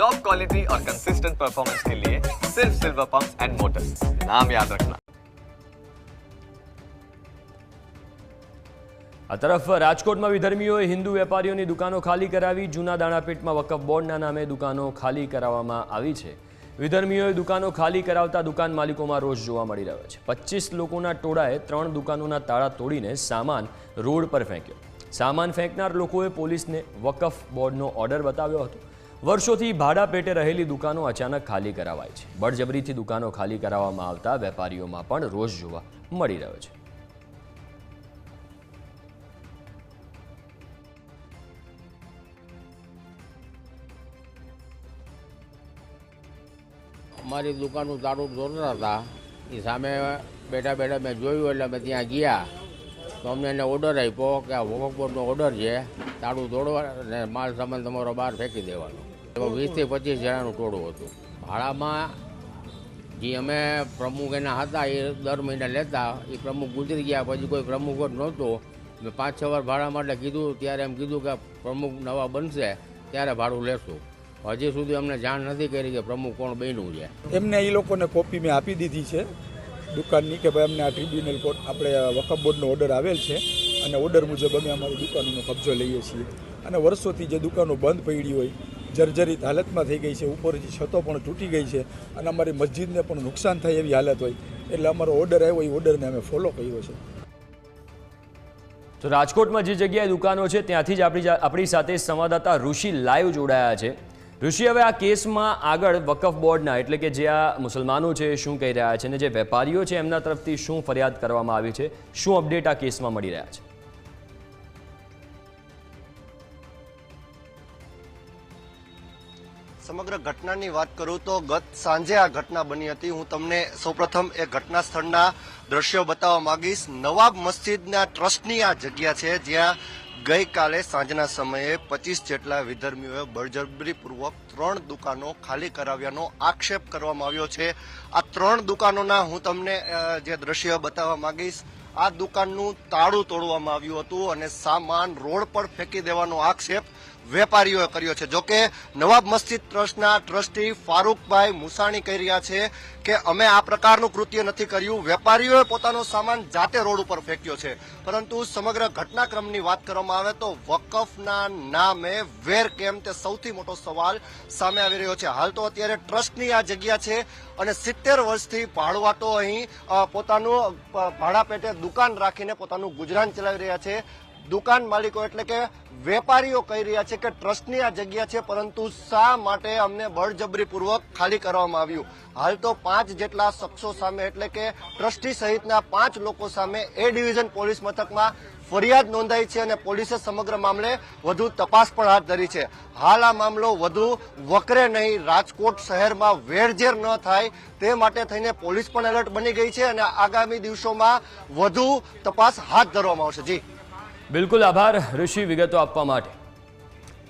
Top quality और consistent performance के लिए सिर्फ सिल्वर पंप एंड मोटर्स नाम याद रखना આ તરફ રાજકોટમાં વિધર્મીઓએ હિન્દુ વેપારીઓની દુકાનો ખાલી કરાવી જૂના દાણાપીઠમાં વકફ બોર્ડના નામે દુકાનો ખાલી કરાવવામાં આવી છે વિધર્મીઓએ દુકાનો ખાલી કરાવતા દુકાન માલિકોમાં રોષ જોવા મળી રહ્યો છે પચીસ લોકોના ટોળાએ ત્રણ દુકાનોના તાળા તોડીને સામાન રોડ પર ફેંક્યો સામાન ફેંકનાર લોકોએ પોલીસને વકફ બોર્ડનો ઓર્ડર બતાવ્યો હતો વર્ષોથી ભાડા પેટે રહેલી દુકાનો અચાનક ખાલી કરાવાય છે. બળજબરીથી દુકાનો ખાલી કરાવવામાં આવતા વેપારીઓમાં પણ રોષ જોવા મળી રહ્યો છે. અમારી દુકાનનું તારું દોરતા હતા. એ સામે બેઠા બેઠા મેં જોયું એટલે અમે ત્યાં ગયા. તો અમને એને ઓર્ડર આપ્યો કે આ વકફ ઓર્ડર છે. તાળું તોડવા અને માલ સામાન તમારો બહાર ફેંકી દેવાનો. એમાં વીસથી પચીસ જણાનું ટોળું હતું. ભાડામાં જે અમે પ્રમુખ એના હતા એ દર મહિને લેતા. એ પ્રમુખ ગુજરી ગયા પછી કોઈ પ્રમુખ જ નહોતો. મેં પાંચ છ વાર ભાડા માટે કીધું ત્યારે એમ કીધું કે પ્રમુખ નવા બનશે ત્યારે ભાડું લેશું. હજી સુધી અમને જાણ નથી કરી કે પ્રમુખ કોણ બન્યું છે. એમને એ લોકોને કોપી મેં આપી દીધી છે દુકાનની કે ભાઈ અમને આ ટ્રિબ્યુનલ કોર્ટ આપણે વકફ બોર્ડનો ઓર્ડર આવેલ છે. અને ઓર્ડર મુજબ અમે અમારી દુકાનોનો કબજો લઈએ છીએ. અને વર્ષોથી જે દુકાનો બંધ પડી હોય, જર્જરિત હાલતમાં થઈ ગઈ છે, ઉપરથી છતો પણ તૂટી ગઈ છે અને અમારી મસ્જિદને પણ નુકસાન થાય એવી હાલત હોય. એટલે અમારો ઓર્ડર આવ્યો, એ ઓર્ડરને અમે ફોલો કર્યો છે. તો રાજકોટમાં જે જગ્યાએ દુકાનો છે, ત્યાંથી જ આપણી આપણી સાથે સંવાદદાતા ઋષિ લાઈવ જોડાયા છે. ઋષિ, હવે આ કેસમાં આગળ વકફ બોર્ડના, એટલે કે જે આ મુસલમાનો છે શું કહી રહ્યા છે અને જે વેપારીઓ છે, એમના તરફથી શું ફરિયાદ કરવામાં આવી છે? શું અપડેટ આ કેસમાં મળી રહ્યા છે? સમગ્ર ઘટનાની વાત કરું તો ગત સાંજે આ ઘટના બની હતી. હું તમને સૌપ્રથમ એ ઘટના સ્થળના દ્રશ્યો બતાવવા માંગીશ. નવાબ મસ્જિદના ટ્રસ્ટની આ જગ્યા છે જ્યાં ગઈકાલે સાંજના સમયે પચીસ જેટલા વિધર્મીઓએ બળજબરીપૂર્વક ત્રણ દુકાનો ખાલી કરાવ્યાનો આક્ષેપ કરવામાં આવ્યો છે. આ ત્રણ દુકાનોના હું તમને જે દ્રશ્ય બતાવવા માંગીશ, આ દુકાનનું તાળું તોડવામાં આવ્યું હતું અને સામાન રોડ પર ફેંકી દેવાનો આક્ષેપ વેપારીઓએ કર્યો છે. જોકે નવાબ મસ્જિદ ટ્રસ્ટના ટ્રસ્ટી ફારૂકભાઈ મુસાણી કહી રહ્યા છે કે અમે આ પ્રકારનું કૃત્ય નથી કર્યું. વેપારીઓએ પોતાનો સામાન જાતે રોડ ઉપર ફેંક્યો છે. પરંતુ સમગ્ર ઘટનાક્રમની વાત કરવામાં આવે તો વકફના નામે વેર કેમ તે સૌથી મોટો સવાલ સામે આવી રહ્યો છે. હાલ તો અત્યારે ટ્રસ્ટની આ જગ્યા છે અને સિત્તેર વર્ષથી ભાડવાટો અહીં પોતાનું ભાડા પેટે દુકાન રાખીને પોતાનું ગુજરાન ચલાવી રહ્યા છે. દુકાન માલિકો એટલે કે વેપારીઓ કહી રહ્યા છે કે ટ્રસ્ટની આ જગ્યા છે, પરંતુ શા માટે અમને બળજબરીપૂર્વક ખાલી કરવામાં આવ્યું? હાલ તો પાંચ જેટલા શખ્સો સામે એટલે કે ટ્રસ્ટી સહિતના પાંચ લોકો સામે એ ડિવિઝન પોલીસ મથકમાં ફરિયાદ નોંધાઈ છે અને પોલીસે સમગ્ર મામલે વધુ તપાસ પણ હાથ ધરી છે. હાલ આ મામલો વધુ વકરે નહીં, રાજકોટ શહેરમાં વેરઝેર ન થાય તે માટે થઈને પોલીસ પણ એલર્ટ બની ગઈ છે અને આગામી દિવસોમાં વધુ તપાસ હાથ ધરવામાં આવશે. જી. બિલકુલ આભાર ઋષિ વિગતો આપવા માટે.